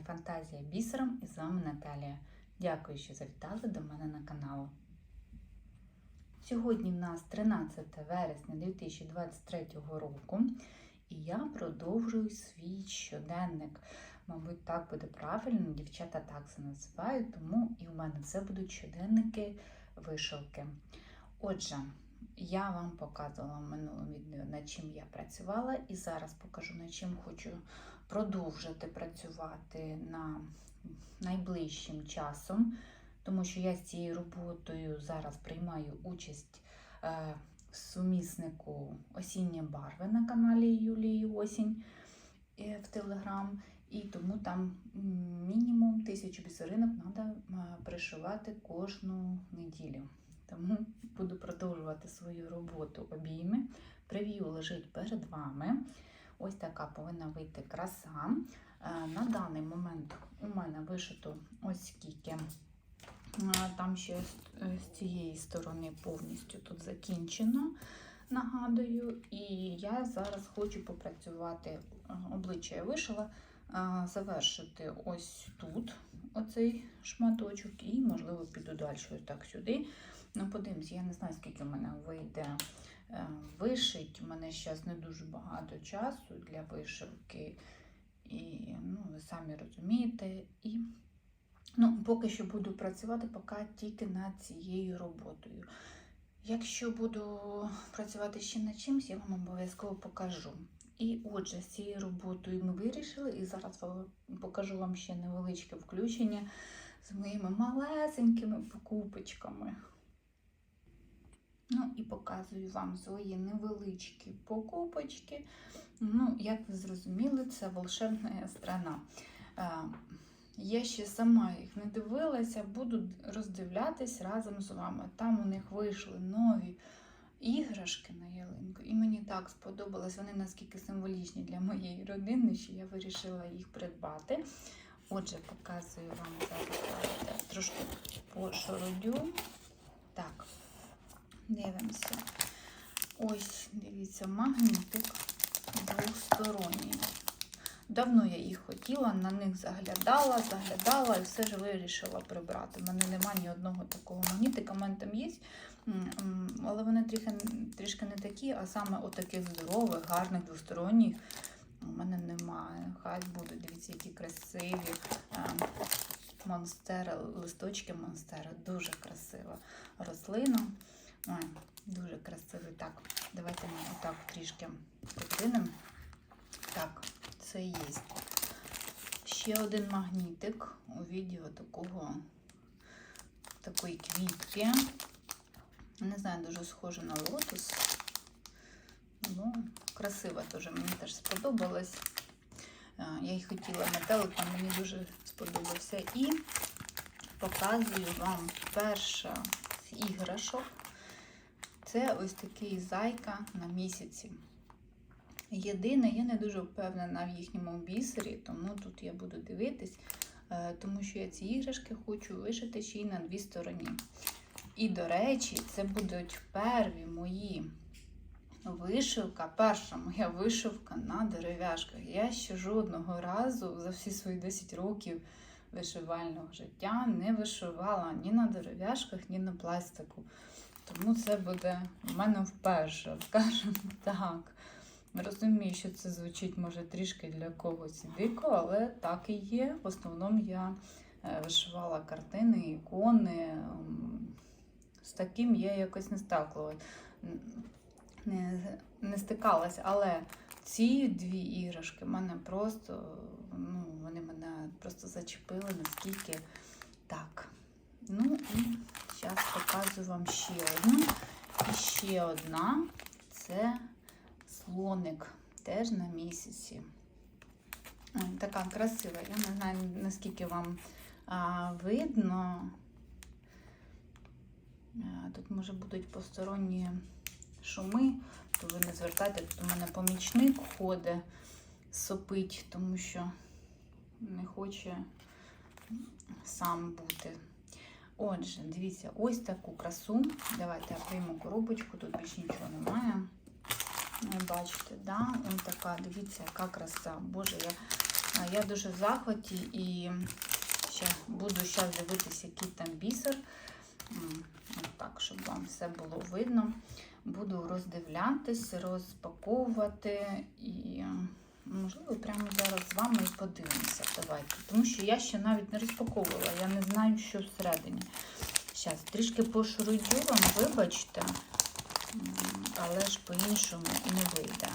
каналі Фантазія Бісером і з вами Наталія. Дякую, що завітали до мене на канал. Сьогодні в нас 13 вересня 2023 року, і я продовжую свій щоденник. Мабуть, так буде правильно, дівчата так це називають, тому і в мене це будуть щоденники вишивки. Отже, я вам показувала в минулому відео, над чим я працювала, і зараз покажу, над чим хочу продовжити працювати на найближчим часом, тому що я з цією роботою зараз приймаю участь е, в суміснику осінні барви на каналі Юлії Осінь е, в Телеграм. І тому там мінімум тисячу бісеринок треба пришивати кожну неділю. Тому буду продовжувати свою роботу обійми. Прев'ю лежить перед вами. Ось така повинна вийти краса. Е, На даний момент у мене вишито ось скільки. Е, Там ще з- е, цієї сторони повністю тут закінчено, нагадую. І я зараз хочу попрацювати. Обличчя я вишила, завершити ось тут оцей шматочок, і, можливо, піду далі так сюди. Ну, подивимось, я не знаю, скільки в мене вийде вишить. У мене зараз не дуже багато часу для вишивки. І ну, ви самі розумієте. І ну, поки що буду працювати поки тільки над цією роботою. Якщо буду працювати ще над чимось, я вам обов'язково покажу. І отже, з цією роботою ми вирішили, і зараз покажу вам ще невеличке включення з моїми малесенькими покупочками. Ну і показую вам свої невеличкі покупочки. Ну, як ви зрозуміли, це волшебна страна. Е, Я ще сама їх не дивилася, буду роздивлятись разом з вами. Там у них вийшли нові іграшки на ялинку, і мені так сподобалось. Вони наскільки символічні для моєї родини, що я вирішила їх придбати. Отже, показую вам зараз трошки пошародю. Так, дивимося. Ось, дивіться, магнітик двосторонній. Давно я їх хотіла, на них заглядала, заглядала і все ж вирішила прибрати. У мене немає ні одного такого магнітика, у мене там є, але вони трішки, трішки не такі, а саме отаких здорових, гарних, двосторонніх. У мене немає. Хай буде, дивіться, які красиві е, монстери, листочки монстери. Дуже красива рослина. Ой, дуже красивий. Так, давайте ми отак трішки прикинемо. Так, це є. Ще один магнітик у відео такого, такої квітки. Не знаю, дуже схоже на лотос. Ну, красива теж, мені теж сподобалась. Е, Я їх хотіла метелика, мені дуже сподобався. І показую вам перша з іграшок. Це ось такий зайка на місяці. Єдине, я не дуже впевнена в їхньому бісері, тому тут я буду дивитись, е, тому що я ці іграшки хочу вишити ще й на дві стороні. І, до речі, це будуть перві мої вишивка, перша моя вишивка на дерев'яшках. Я ще жодного разу за всі свої 10 років вишивального життя не вишивала ні на дерев'яшках, ні на пластику. Тому це буде в мене вперше, скажімо так. Розумію, що це звучить може трішки для когось дико, але так і є. В основному я е, вишивала картини, ікони. З таким я якось не сталкувалась, не, не стикалась, але ці дві іграшки мене просто, ну, вони мене просто зачепили наскільки так. Ну і зараз показую вам ще одну. І ще одна це слоник теж на місяці. Така красива. Я не знаю, наскільки вам а, видно. Тут, може, будуть посторонні шуми, то ви не звертайте, тут у мене помічник ходить, сопить, тому що не хоче сам бути. Отже, дивіться, ось таку красу. Давайте я прийму коробочку, тут більше нічого немає. Ви бачите, да? Ось така, дивіться, яка краса. Боже, я Я дуже в захваті і ще буду зараз дивитися, який там бісер. От так, щоб вам все було видно. Буду роздивлятись, розпаковувати і, можливо, прямо зараз з вами і подивимося. Давайте. Тому що я ще навіть не розпаковувала, я не знаю, що всередині. Зараз трішки пошурудю вам, вибачте, але ж по-іншому не вийде.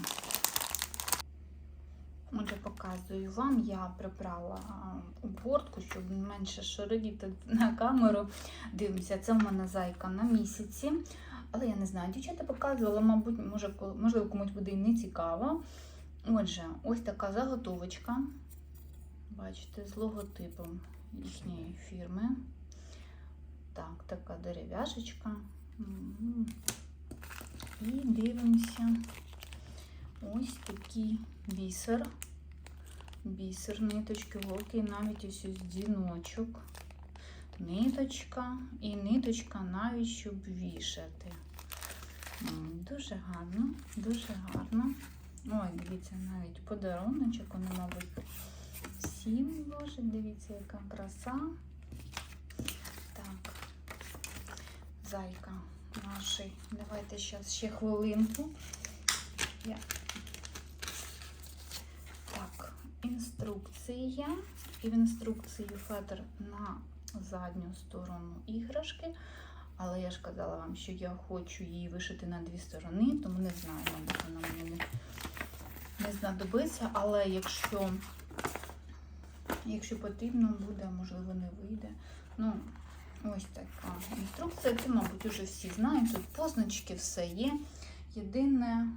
Отже, показую вам, я прибрала а, обгортку, щоб менше шаридіти на камеру. Дивимося, це в мене зайка на місяці. Але я не знаю, дівчата показувала, мабуть, може, можливо, комусь буде і не цікаво. Отже, ось така заготовочка. Бачите, з логотипом їхньої фірми. Так, така дерев'яшечка. І дивимося. Ось такий бісер. Бісер, ниточки, голки, навіть ось ось дзвіночок. Ниточка і ниточка навіть, щоб вішати. Дуже гарно, дуже гарно. Ой, дивіться, навіть подаруночок, вони, мабуть, всім боже, дивіться, яка краса. Так, зайка нашої. Давайте зараз ще хвилинку. Я... Так, інструкція. І в інструкції фетр на задню сторону іграшки. Але я ж казала вам, що я хочу її вишити на дві сторони, тому не знаю, мабуть, вона мені не, не знадобиться. Але якщо, якщо потрібно буде, можливо, не вийде. Ну, ось така інструкція. Це, мабуть, вже всі знають. Тут позначки, все є. Єдине,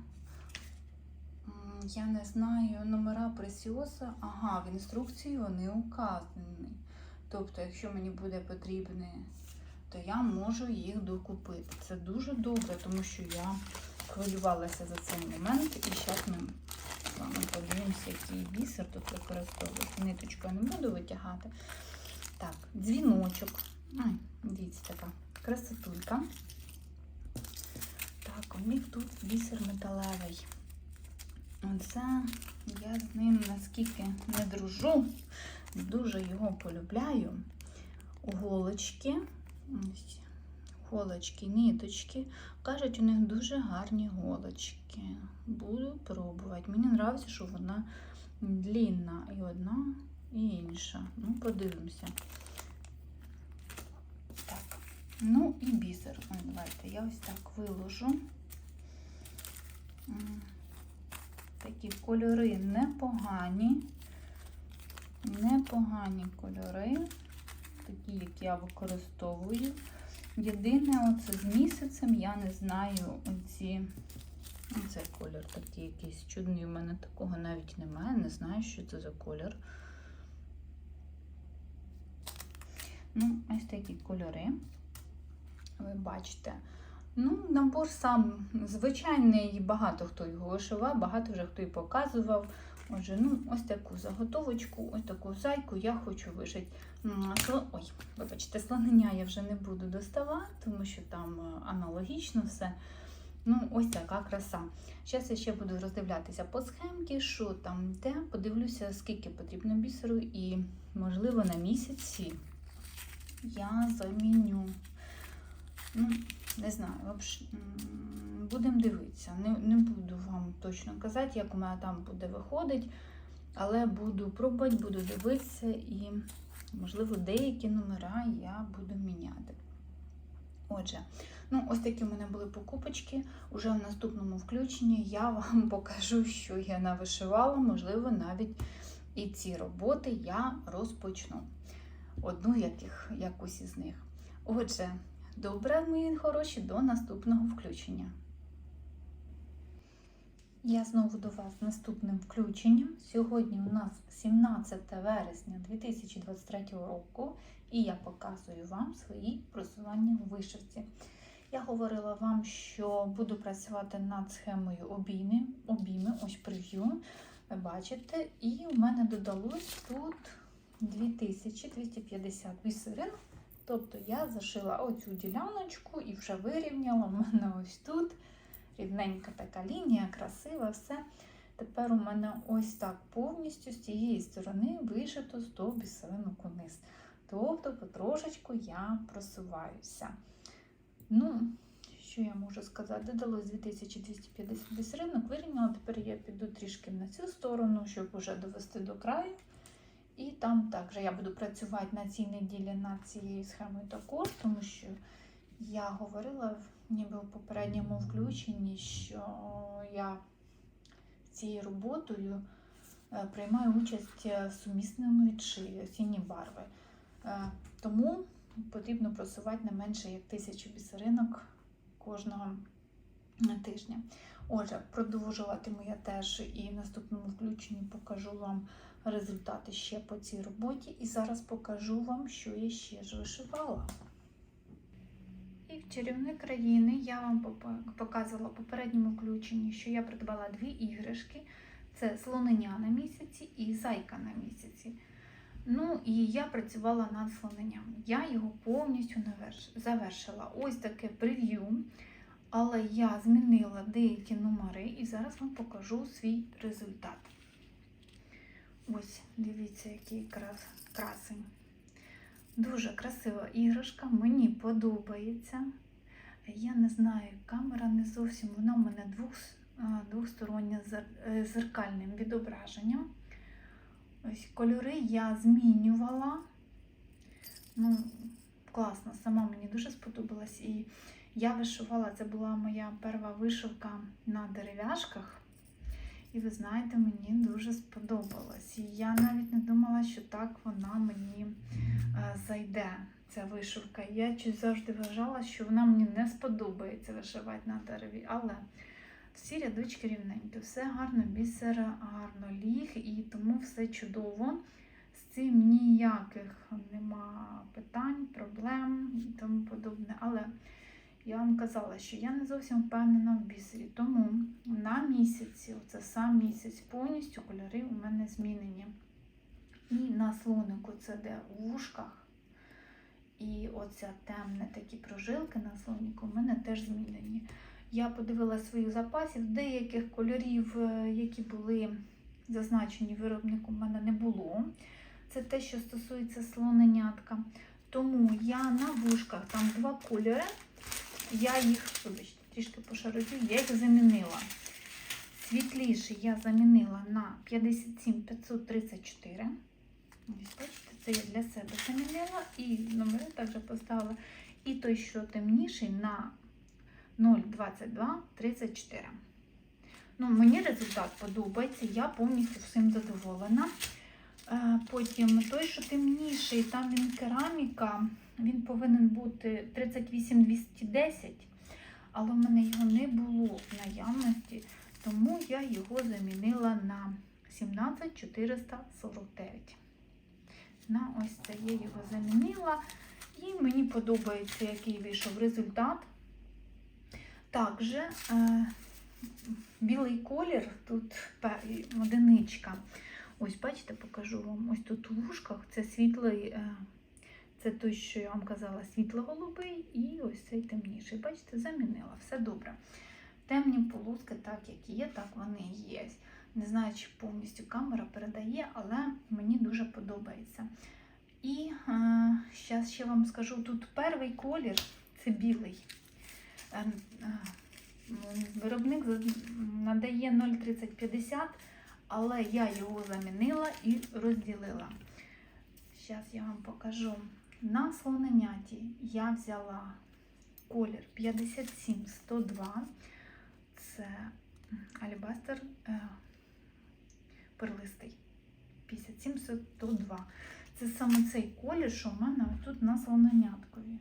я не знаю, номера пресіоса. Ага, в інструкції вони указані. Тобто, якщо мені буде потрібне, то я можу їх докупити. Це дуже добре, тому що я хвилювалася за цей момент. І зараз ми вами подивимося, який бісер тут використовується. Ниточку я не буду витягати. Так, дзвіночок. Ай, дивіться, така красотулька. Так, у них тут бісер металевий. Оце я з ним наскільки не дружу, дуже його полюбляю. Голочки, ось, голочки, ниточки. Кажуть, у них дуже гарні голочки. Буду пробувати. Мені подобається, що вона длінна і одна, і інша. Ну, подивимося. Так. Ну і бісер. Ой, давайте я ось так виложу. Такі кольори непогані. Непогані кольори, такі, як я використовую. Єдине, оце з місяцем я не знаю оці. Цей колір такий якийсь чудний. У мене такого навіть немає. Не знаю, що це за колір. Ну, ось такі кольори. Ви бачите. Ну, набор сам звичайний, багато хто його вишивав, багато вже хто і показував. Отже, ну, ось таку заготовочку, ось таку зайку я хочу вишити. Ой, вибачте, слонення я вже не буду доставати, тому що там е, аналогічно все. Ну, ось така краса. Зараз я ще буду роздивлятися по схемці, що там де. Подивлюся, скільки потрібно бісеру, і, можливо, на місяці я заміню. Ну, не знаю, будемо дивитися. Не, не буду вам точно казати, як у мене там буде виходить, але буду пробувати, буду дивитися і, можливо, деякі номера я буду міняти. Отже, ну ось такі у мене були покупочки. Уже в наступному включенні я вам покажу, що я навишивала, можливо, навіть і ці роботи я розпочну. Одну яких, якусь із них. Отже, Добре, мої хороші, до наступного включення. Я знову до вас з наступним включенням. Сьогодні у нас 17 вересня 2023 року, і я показую вам свої просування в вишивці. Я говорила вам, що буду працювати над схемою обійми, обійми ось прев'ю. Ви бачите, і у мене додалось тут 2250 бісерин. Тобто я зашила оцю діляночку і вже вирівняла в мене ось тут. Рівненька така лінія, красива, все. Тепер у мене ось так повністю з цієї сторони вишито 100 бісеринок униз. Тобто потрошечку я просуваюся. Ну, що я можу сказати? Додалось 2250 бісеринок, вирівняла. Тепер я піду трішки на цю сторону, щоб уже довести до краю. І там також я буду працювати на цій неділі над цією схемою також, тому що я говорила ніби в попередньому включенні, що я цією роботою е, приймаю участь е, суміснюючи осінні барви. Е, Тому потрібно просувати не менше як тисячу бісеринок кожного тижня. Отже, продовжуватиму я теж і в наступному включенні покажу вам результати ще по цій роботі. І зараз покажу вам, що я ще ж вишивала. І в чарівні країни я вам показувала в попередньому включенні, що я придбала дві іграшки: це слоненя на місяці і зайка на місяці. Ну і я працювала над слоненням. Я його повністю завершила. Ось таке прев'ю. Але я змінила деякі номери і зараз вам покажу свій результат. Ось, дивіться, який крас, красень. Дуже красива іграшка, мені подобається. Я не знаю, камера не зовсім, вона у мене двох, а, двохстороння з е, зеркальним відображенням. Ось кольори я змінювала. Ну, класно, сама мені дуже сподобалась. І я вишивала, це була моя перша вишивка на дерев'яшках. І ви знаєте, мені дуже сподобалось. І я навіть не думала, що так вона мені е, зайде, ця вишивка. Я завжди вважала, що вона мені не сподобається вишивати на дереві. Але всі рядочки рівненькі, все гарно, бісер гарно ліг, і тому все чудово. З цим ніяких нема питань, проблем і тому подобне. Але я вам казала, що я не зовсім впевнена в бісері, тому на місяці, оце сам місяць, повністю кольори у мене змінені. І на слонику це де у вушках. І оця темне такі прожилки на слоніку у мене теж змінені. Я подивила своїх запасів, деяких кольорів, е, які були зазначені виробником, у мене не було. Це те, що стосується слоненятка. Тому я на вушках там два кольори. Я їх, вибачте, трішки пошародю, я їх замінила. Світліший я замінила на 57534. Ось, бачите, це я для себе замінила і номери також поставила. І той, що темніший, на 0,2234. Ну, мені результат подобається, я повністю всім задоволена. Е, Потім той, що темніший, там він кераміка, він повинен бути 38210, але в мене його не було в наявності, тому я його замінила на 17449. На ось це я його замінила. І мені подобається, який вийшов результат. Також е, білий колір, тут одиничка. Ось, бачите, покажу вам. Ось тут у вушках це світлий, е, це той, що я вам казала, світло-голубий, і ось цей темніший. Бачите, замінила, все добре. Темні полоски, так як є, так вони є. Не знаю, чи повністю камера передає, але мені дуже подобається. І зараз ще вам скажу: тут перший колір це білий. Е, е, Виробник надає 0,3050, але я його замінила і розділила. Зараз я вам покажу. На слоненяті я взяла колір 57102. Це алібастер е, перлистий. 57102. Це саме цей колір, що в мене тут на слоненяткові.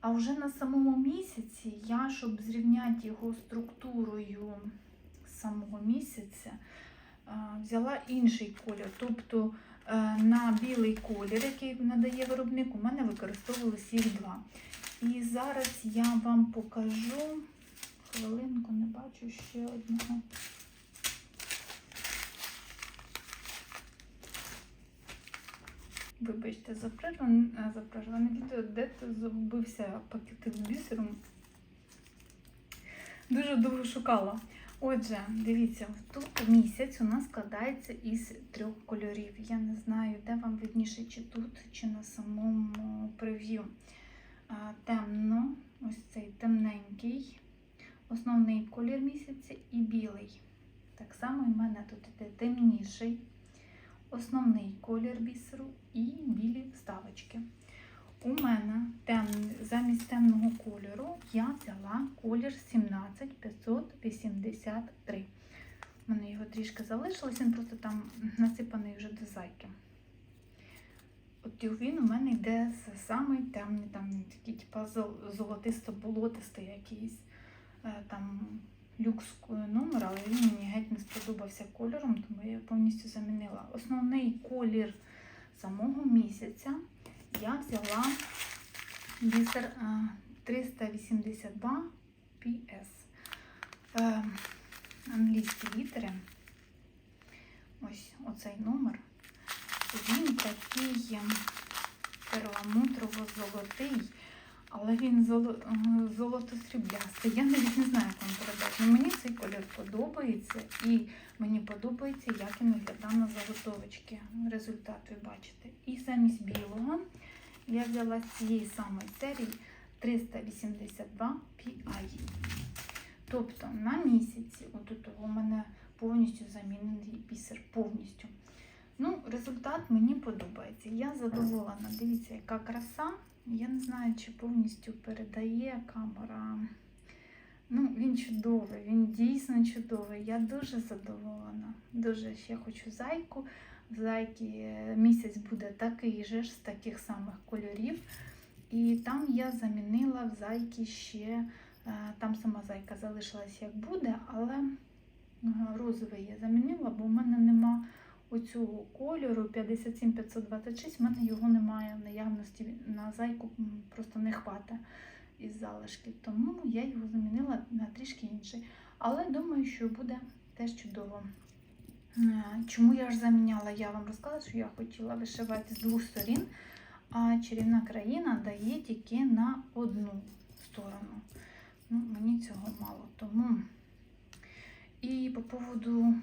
А вже на самому місяці я, щоб зрівняти його структурою самого місяця, е, взяла інший колір. Тобто на білий колір, який надає виробник, у мене використовувалися їх два. І зараз я вам покажу. Хвилинку, не бачу ще одного. Вибачте, за прерване, відео, де ти загубився пакетик з бісером. Дуже довго шукала. Отже, дивіться, тут місяць у нас складається із трьох кольорів. Я не знаю, де вам видніше, чи тут, чи на самому прев'ю. Темно, ось цей темненький, основний колір місяця і білий. Так само і в мене тут іде темніший, основний колір бісеру і білі вставочки. У мене темний, замість темного кольору я взяла колір 17583. У мене його трішки залишилось, він просто там насипаний вже до зайки. От він у мене йде з самий темний, там такий, типа золотисто-болотистий якийсь е, там люкс номер, але він мені геть не сподобався кольором, тому я його повністю замінила. Основний колір самого місяця я взяла бісер е, 382 PS. Е, Англійські літери. Ось оцей номер. Він такий перламутрово-золотий, але він е, золото-сріблястий. Я навіть не знаю, як вам передати. Ну, мені цей колір подобається і мені подобається, як він виглядає на заготовочці. Результат ви бачите. І замість білого я взяла з цієї самої серії 382 PI. Тобто на місяці, от у того у мене повністю замінений бісер, повністю. Ну, результат мені подобається. Я задоволена. Дивіться, яка краса. Я не знаю, чи повністю передає камера. Ну, він чудовий, він дійсно чудовий. Я дуже задоволена. Дуже ще хочу зайку. Зайки місяць буде такий же ж, з таких самих кольорів. І там я замінила в зайки ще, е, там сама зайка залишилась як буде, але е, розовий я замінила, бо в мене нема оцього кольору 57526, в мене його немає в наявності на зайку, просто не хватає із залишків. Тому я його замінила на трішки інший. Але думаю, що буде теж чудово. Чому я ж заміняла? Я вам розказала, що я хотіла вишивати з двох сторін, а чарівна країна дає тільки на одну сторону. Ну, мені цього мало. Тому. І по поводу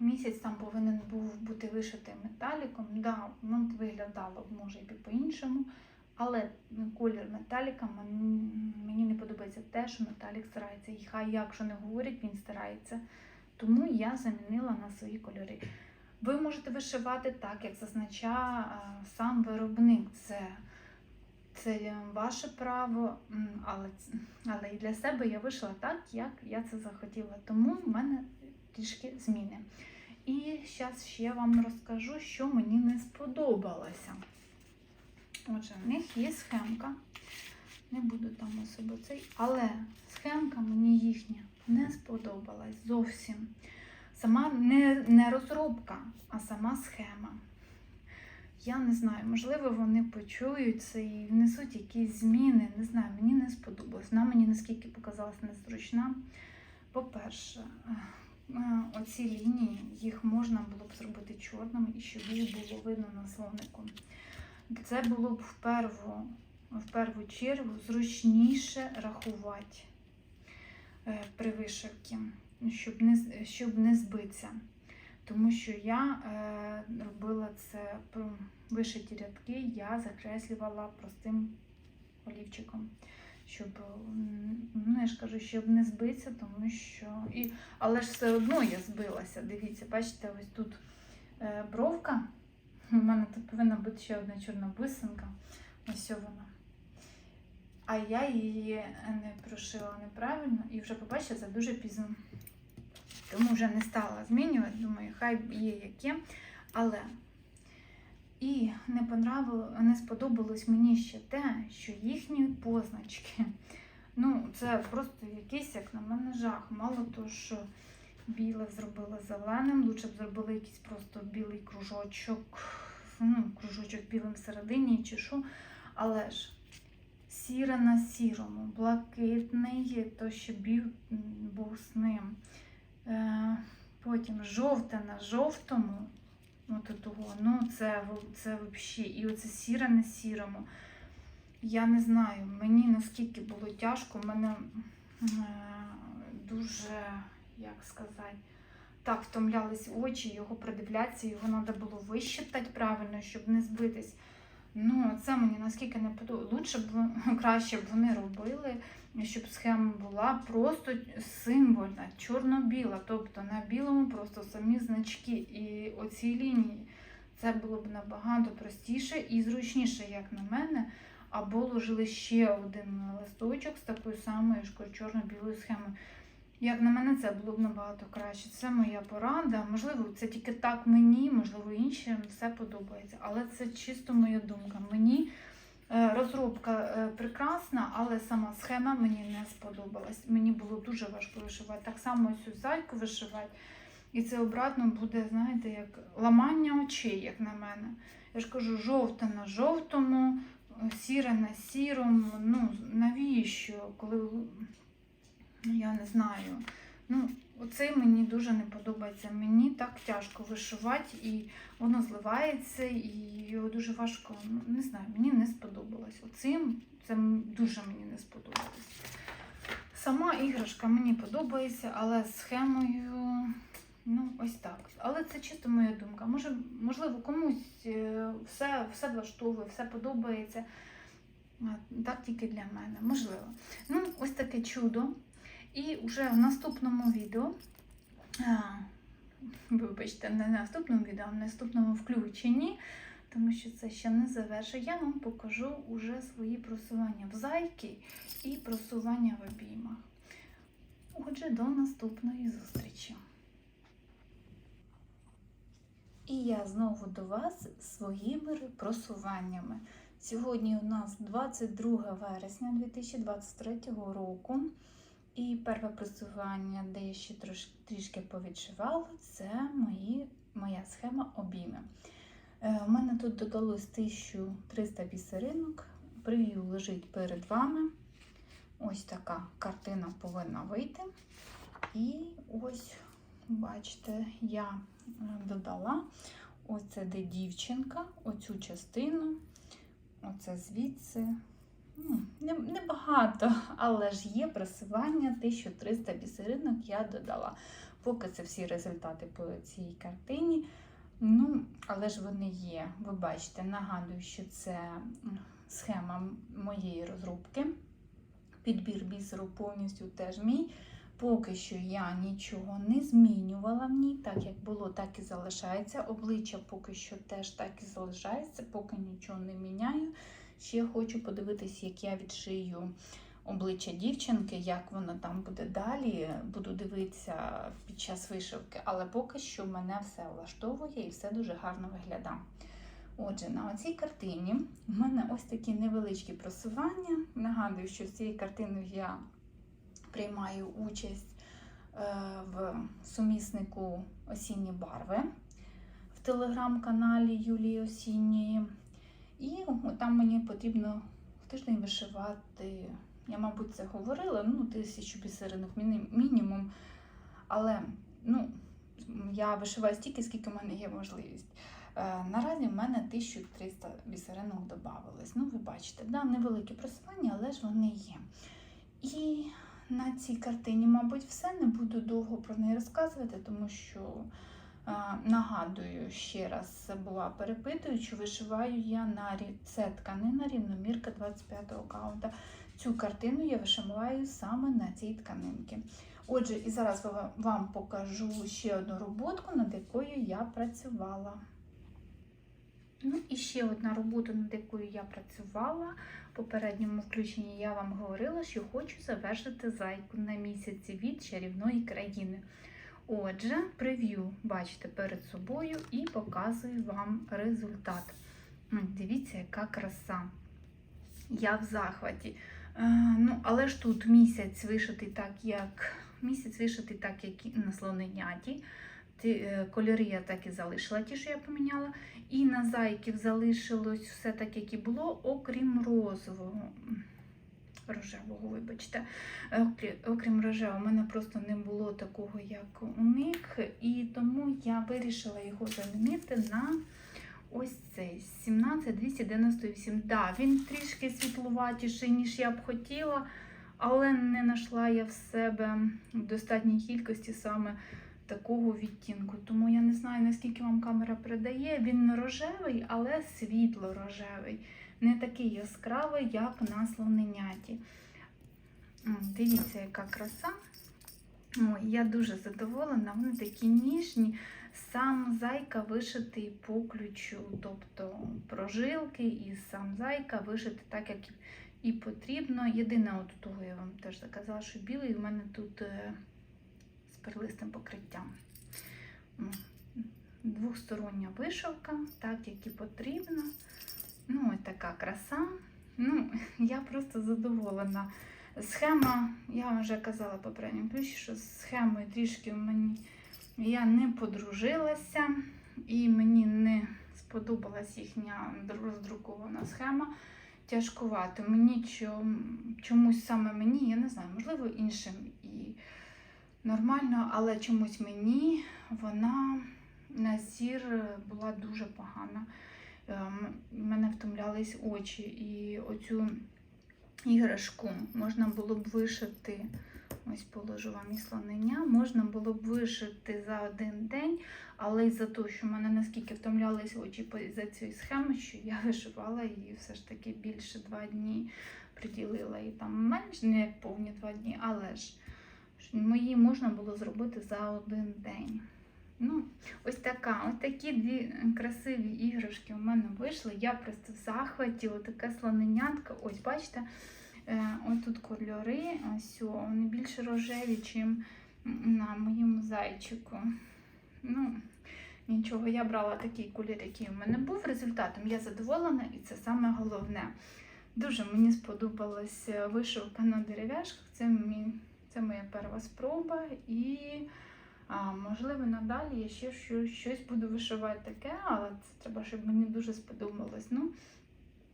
місяць там повинен був бути вишитий металіком. Да, ну, виглядало може і по-іншому. Але колір металіка мені, не подобається те, що металік старається. І хай як що не говорять, він старається. Тому я замінила на свої кольори. Ви можете вишивати так, як зазначає е, сам виробник. Це, це ваше право, але, але і для себе я вишила так, як я це захотіла. Тому в мене трішки зміни. І зараз ще вам розкажу, що мені не сподобалося. Отже, в них є схемка. Не буду там особо цей, але схемка мені їхня не сподобалась зовсім. Сама не, не розробка, а сама схема. Я не знаю, можливо, вони почують це і внесуть якісь зміни. Не знаю, мені не сподобалось. Вона мені наскільки показалась незручна. По-перше, е, е, оці лінії їх можна було б зробити чорними і щоб їх було видно на словнику. Це було б в перву, в перву чергу зручніше рахувати при вишивці, щоб не, щоб не збитися. Тому що я е, робила це вишиті рядки, я закреслювала простим олівчиком. Щоб, ну я ж кажу, щоб не збитися, тому що. І, але ж все одно я збилася. Дивіться, бачите, ось тут е, бровка. У мене тут повинна бути ще одна чорна бисинка. Ось вона. А я її не прошила неправильно і вже побачила це дуже пізно. Тому вже не стала змінювати. Думаю, хай є яке. Але і не не сподобалось мені ще те, що їхні позначки. Ну, це просто якийсь, як на мене, жах. Мало того, що біле зробили зеленим, лучше б зробили якийсь просто білий кружочок, ну, кружочок білим всередині чи що. Але ж сіре на сірому, блакитний, то ще бів був з ним. Е, потім жовте на жовтому. От того, ну це, це взагалі. І оце сіре на сірому. Я не знаю, мені наскільки було тяжко, в мене е, дуже, як сказати, так втомлялись очі, його придивлятися, його треба було вищитати правильно, щоб не збитись. Ну, це мені наскільки не подобається. Лучше б краще б вони робили, щоб схема була просто символьна, чорно-біла, тобто на білому просто самі значки і оці лінії. Це було б набагато простіше і зручніше, як на мене. Або ложили ще один листочок з такою самою чорно-білою схемою. Як на мене, це було б набагато краще. Це моя порада. Можливо, це тільки так мені, можливо, іншим все подобається. Але це чисто моя думка. Мені е, розробка е, прекрасна, але сама схема мені не сподобалась. Мені було дуже важко вишивати. Так само цю зайку вишивати. І це обратно буде, знаєте, як ламання очей, як на мене. Я ж кажу, жовте на жовтому, сіре на сірому. Ну, навіщо? Коли ну, я не знаю. Ну, оцей мені дуже не подобається. Мені так тяжко вишивати, і воно зливається, і його дуже важко. Ну, не знаю, мені не сподобалось. Оцим це дуже мені не сподобалось. Сама іграшка мені подобається, але схемою, ну, ось так. Але це чисто моя думка. Може, можливо, комусь е, все, все влаштовує, все подобається. Так тільки для мене, можливо. Ну, ось таке чудо. І вже в наступному відео, вибачте, не в наступному відео, а в наступному включенні, тому що це ще не завершено, я вам покажу уже свої просування в зайки і просування в обіймах. Отже, до наступної зустрічі. І я знову до вас своїми просуваннями. Сьогодні у нас 22 вересня 2023 року. І перше просування, де я ще трош, трішки повідшивала, це мої, моя схема обійми. Е, у мене тут додалось 1300 бісеринок. Прев'ю лежить перед вами. Ось така картина повинна вийти. І ось, бачите, я е, додала оце де дівчинка, оцю частину, оце звідси. Ну, не- Небагато, але ж є просування 1300 бісеринок я додала. Поки це всі результати по цій картині. Ну, але ж вони є. Ви бачите, нагадую, що це схема моєї розробки. Підбір бісеру повністю теж мій. Поки що я нічого не змінювала в ній, так як було, так і залишається. Обличчя поки що теж так і залишається, поки нічого не міняю. Ще хочу подивитись, як я відшию обличчя дівчинки, як воно там буде далі. Буду дивитися під час вишивки, але поки що мене все влаштовує і все дуже гарно виглядає. Отже, на цій картині в мене ось такі невеличкі просування. Нагадую, що з цією картиною я приймаю участь е, в суміснику Осінні барви в телеграм-каналі Юлії Осінньої. І там мені потрібно в тиждень вишивати. Я, мабуть, це говорила, ну, тисячу бісеринок мінімум. Але ну, я вишиваю стільки, скільки в мене є можливість. Е, наразі в мене 1300 бісеринок додавалось. Ну, ви бачите, да, невеликі просування, але ж вони є. І на цій картині, мабуть, все. Не буду довго про неї розказувати, тому що нагадую ще раз була перепитую, чи вишиваю я на це тканина рівномірка 25-го каунта. Цю картину я вишиваю саме на цій тканинці. Отже, і зараз вам покажу ще одну роботку, над якою я працювала. Ну і ще одна робота, над якою я працювала. В попередньому включенні я вам говорила, що хочу завершити зайку на місяці від чарівної країни. Отже, прев'ю бачите перед собою і показую вам результат. Дивіться, яка краса. Я в захваті. Е, ну, але ж тут місяць вишитий так, як місяць вишитий так, як на слоненяті. Ті, е, кольори я так і залишила, ті, що я поміняла. І на зайків залишилось все так, як і було, окрім розового. Рожевого, вибачте. Е, Окрім рожевого, у мене просто не було такого, як у них, і тому я вирішила його замінити на ось цей 17298. Да, він трішки світловатіший, ніж я б хотіла, але не знайшла я в себе в достатній кількості саме такого відтінку. Тому я не знаю, наскільки вам камера передає. Він рожевий, але світло рожевий. Не такий яскравий, як на слоненяті. Дивіться, яка краса. Ой, я дуже задоволена, вони такі ніжні. Сам зайка вишитий по ключу, тобто прожилки і сам зайка вишитий так, як і потрібно. Єдине, от того я вам теж заказала, що білий у мене тут е, з перлистим покриттям. М, Двохстороння вишивка, так як і потрібно. Ну, ось така краса. Ну, я просто задоволена. Схема, я вже казала в попередньому ключі, що з схемою трішки мені я не подружилася, і мені не сподобалась їхня роздрукована схема. Тяжкувато. Мені чомусь саме мені, я не знаю, можливо, іншим і нормально, але чомусь мені вона на зір була дуже погана. Ем, мене втомлялись очі, і оцю іграшку можна було б вишити. Ось положу вам і слонення. Можна було б вишити за один день, але із-за того, що в мене наскільки втомлялись очі за цією схемою, що я вишивала її все ж таки більше два дні приділила і там менш не повні два дні, але ж мої можна було зробити за один день. Ну, ось така, ось такі дві красиві іграшки у мене вийшли. Я просто в захваті, отаке слоненятка. Ось, бачите, е, ось тут кольори, ось вони більш рожеві, ніж на моєму зайчику. Ну, нічого, я брала такий колір, який у мене був. Результатом я задоволена, і це саме головне. Дуже мені сподобалась е, вишивка на дерев'яшках. Це, мій, це моя перша спроба. І а, можливо, надалі я ще щось, буду вишивати таке, але це треба, щоб мені дуже сподобалось. Ну,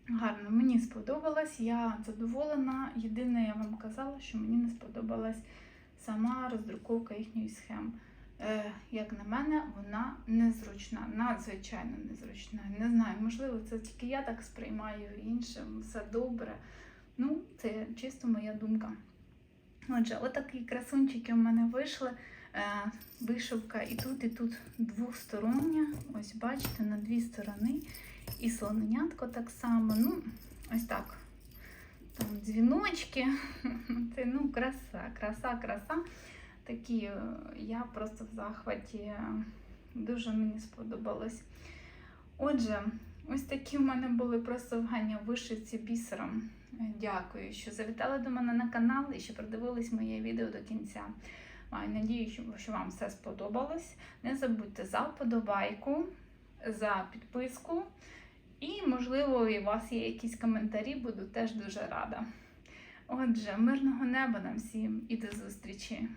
гарно, мені сподобалось, я задоволена. Єдине, я вам казала, що мені не сподобалась сама роздруковка їхньої схем. Е, як на мене, вона незручна, надзвичайно незручна. Не знаю, можливо, це тільки я так сприймаю іншим, все добре. Ну, це чисто моя думка. Отже, отакі красунчики в мене вийшли. Е, вишивка і тут, і тут двостороння. Ось бачите, на дві сторони. І слоненятко так само. Ну, ось так. Там дзвіночки. Це ну, краса, краса, краса. Такі е, я просто в захваті. Дуже мені сподобалось. Отже, ось такі в мене були просто вишивці бісером. Дякую, що завітали до мене на канал і що продивились моє відео до кінця. Маю надію, що- вам все сподобалось. Не забудьте за вподобайку, за підписку. І, можливо, у вас є якісь коментарі, буду теж дуже рада. Отже, мирного неба нам всім і до зустрічі!